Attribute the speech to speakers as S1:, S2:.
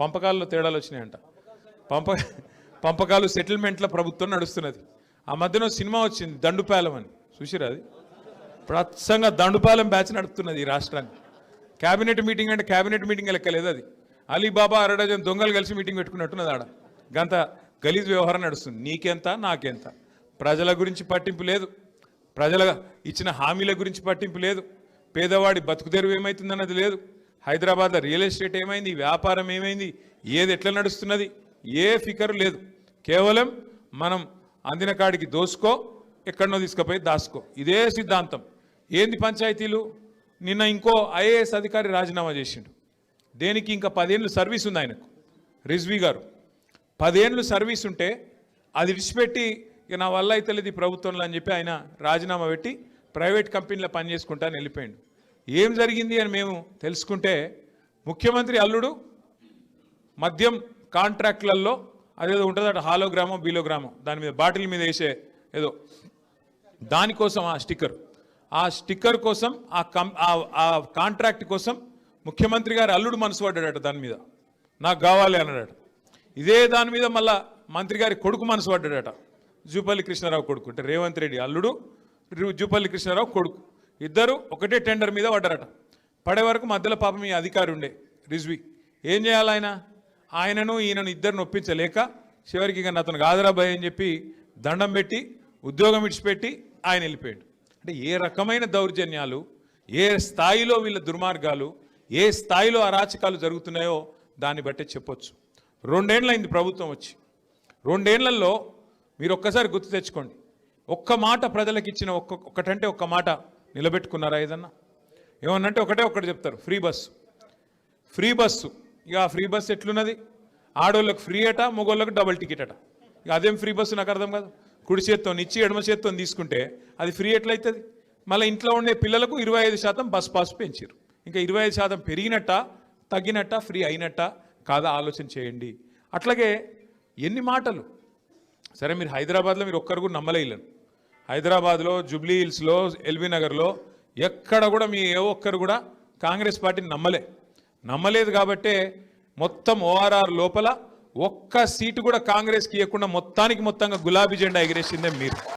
S1: పంపకాల్లో తేడాలు వచ్చినాయంట. పంప పంపకాలు సెటిల్మెంట్ల ప్రభుత్వం నడుస్తున్నది. ఆ మధ్యన సినిమా వచ్చింది దండుపాలెం అని. చూసిరా అది? ప్రత్సంగా దండుపాలెం బ్యాచ్ నడుపుతున్నది ఈ రాష్ట్రానికి. క్యాబినెట్ మీటింగ్ అంటే క్యాబినెట్ మీటింగ్ లెక్కలేదు అది. అలీబాబా అరడజన్ దొంగలు కలిసి మీటింగ్ పెట్టుకున్నట్టున్నది ఆడ. గంత గలీజ్ వ్యవహారం నడుస్తుంది. నీకెంత నాకెంత? ప్రజల గురించి పట్టింపు లేదు. ప్రజల ఇచ్చిన హామీల గురించి పట్టింపు లేదు. పేదవాడి బతుకుదేరు ఏమవుతుందన్నది లేదు. హైదరాబాద్లో రియల్ ఎస్టేట్ ఏమైంది? వ్యాపారం ఏమైంది? ఏది ఎట్లా నడుస్తున్నది? ఏ ఫికర్ లేదు. కేవలం మనం అందిన కాడికి దోసుకో ఎక్కడనో తీసుకుపోయి దాసుకో. ఇదే సిద్ధాంతం. ఏంది పంచాయతీలు? నిన్న ఇంకో ఐఏఎస్ అధికారి రాజీనామా చేసిండు. దేనికి ఇంకా పదేళ్ళు సర్వీస్ ఉంది ఆయనకు? రిజ్వీ గారు. పదేళ్ళు సర్వీస్ ఉంటే అది విడిచిపెట్టి ఇక నా వల్ల అయితే లేదు ఈ ప్రభుత్వంలో అని చెప్పి ఆయన రాజీనామా పెట్టి ప్రైవేట్ కంపెనీలో పనిచేసుకుంటా అని వెళ్ళిపోయాడు. ఏం జరిగింది అని మేము తెలుసుకుంటే ముఖ్యమంత్రి అల్లుడు మద్యం కాంట్రాక్ట్లలో అదేదో ఉంటుందట హాలోగ్రామో బీలోగ్రామో దాని మీద బాటిల్ మీద వేసే ఏదో దానికోసం ఆ స్టిక్కర్. ఆ స్టిక్కర్ కోసం ఆ కం ఆ- కాంట్రాక్ట్ కోసం ముఖ్యమంత్రి గారు అల్లుడు మనసు పడ్డాడట దాని మీద. నాకు కావాలి అన్నాడట. ఇదే దాని మీద మళ్ళా మంత్రి గారి కొడుకు మనసు పడ్డాడట. జూపల్లి కృష్ణారావు కొడుకు అంటే రేవంత్ రెడ్డి అల్లుడు జూపల్లి కృష్ణారావు కొడుకు. ఇద్దరు ఒకటే టెండర్ మీద పడ్డారట. పడే వరకు మధ్యలో పాపం ఈ అధికారి ఉండే రిజ్వి. ఏం చేయాలి ఆయన? ఆయనను ఈయనను ఇద్దరు నొప్పించలేక చివరికి ఇక అతను కాదురాబాయ్ అని చెప్పి దండం పెట్టి ఉద్యోగం విడిచిపెట్టి ఆయన వెళ్ళిపోయాడు. అంటే ఏ రకమైన దౌర్జన్యాలు ఏ స్థాయిలో వీళ్ళ దుర్మార్గాలు ఏ స్థాయిలో అరాచకాలు జరుగుతున్నాయో దాన్ని బట్టే చెప్పొచ్చు. రెండేళ్ళైంది ప్రభుత్వం వచ్చి. రెండేళ్ళలో మీరు ఒక్కసారి గుర్తు తెచ్చుకోండి. ఒక్క మాట ప్రజలకు ఇచ్చిన ఒక్క ఒక్కటంటే ఒక్క మాట నిలబెట్టుకున్నారా ఏదన్నా? ఏమన్నంటే ఒకటే ఒకటి చెప్తారు ఫ్రీ బస్సు ఫ్రీ బస్సు ఇక ఆ ఫ్రీ బస్సు ఎట్లున్నది? ఆడోళ్ళకి ఫ్రీ అట మగోళ్ళకి డబుల్ టికెట్ అట. ఇక అదేం ఫ్రీ బస్సు నాకు అర్థం కాదు. కుడి చేత్తో ఇచ్చి ఎడమ చేత్తో తీసుకుంటే అది ఫ్రీ ఎట్లయితుంది? మళ్ళీ ఇంట్లో ఉండే పిల్లలకు ఇరవై ఐదు శాతం బస్ పాస్ పెంచారు ఇంకా ఇరవై ఐదు శాతం పెరిగినట్ట తగ్గినట్ట ఫ్రీ అయినట్ట కాదా ఆలోచన చేయండి. అట్లాగే ఎన్ని మాటలు? సరే మీరు హైదరాబాద్లో మీరు ఒక్కరు కూడా నమ్మలేను హైదరాబాద్లో జూబ్లీ హిల్స్లో ఎల్బీ నగర్లో ఎక్కడ కూడా మీ ఏ ఒక్కరు కూడా కాంగ్రెస్ పార్టీని నమ్మలే. నమ్మలేదు కాబట్టే మొత్తం ఓఆర్ఆర్ లోపల ఒక్క సీటు కూడా కాంగ్రెస్కి ఇవ్వకుండా మొత్తానికి మొత్తంగా గులాబీ జెండా ఎగిరేసిందే మీరు.